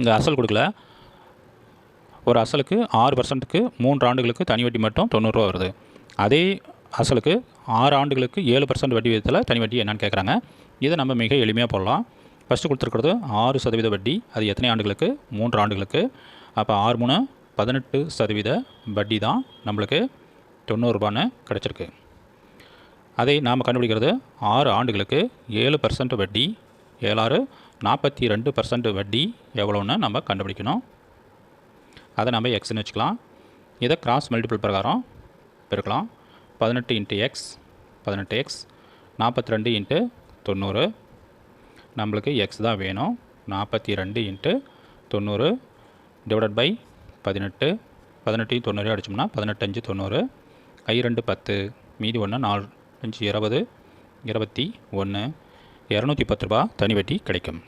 இங்கே அசல் கொடுக்கல. ஒரு அசலுக்கு ஆறு பர்சன்ட்டுக்கு மூன்று ஆண்டுகளுக்கு தனி வட்டி மட்டும் தொண்ணூறுரூவா வருது. அதே அசலுக்கு ஆறு ஆண்டுகளுக்கு ஏழு பர்சன்ட் வட்டி விதத்தில் தனி வட்டி என்னன்னு கேட்குறாங்க இதை நம்ம மிக எளிமையாக போடலாம். ஃபஸ்ட்டு கொடுத்துருக்கிறது ஆறு சதவீத வட்டி. அது எத்தனை ஆண்டுகளுக்கு? மூன்று ஆண்டுகளுக்கு. அப்போ ஆறு மூணு பதினெட்டு சதவீத வட்டி தான் நம்மளுக்கு தொண்ணூறுரூபான்னு கிடச்சிருக்கு. அதை நாம் கண்டுபிடிக்கிறது ஆறு ஆண்டுகளுக்கு ஏழு பர்சன்ட் வட்டி. ஏழாறு நாற்பத்தி ரெண்டு பர்சன்ட் வட்டி எவ்வளோன்னு நம்ம கண்டுபிடிக்கணும். அதை நம்ம எக்ஸ்னு வச்சுக்கலாம். இதை கிராஸ் மல்டிபிள் பிரகாரம் பெருக்கலாம். பதினெட்டு இன்ட்டு எக்ஸ் பதினெட்டு எக்ஸ் நாற்பத்தி ரெண்டு இன்ட்டு தொண்ணூறு. நம்மளுக்கு எக்ஸ் தான் வேணும். நாற்பத்தி ரெண்டு இன்ட்டு தொண்ணூறு டிவைடட் பை பதினெட்டு. பதினெட்டையும் தொண்ணூறு அடிச்சோம்னா பதினெட்டஞ்சு தொண்ணூறு. ஐ ரெண்டு பத்து மீதி ஒன்று நாலு அஞ்சு இருபது இருபத்தி ஒன்று இரநூத்தி பத்து ரூபா தனி வட்டி கிடைக்கும்.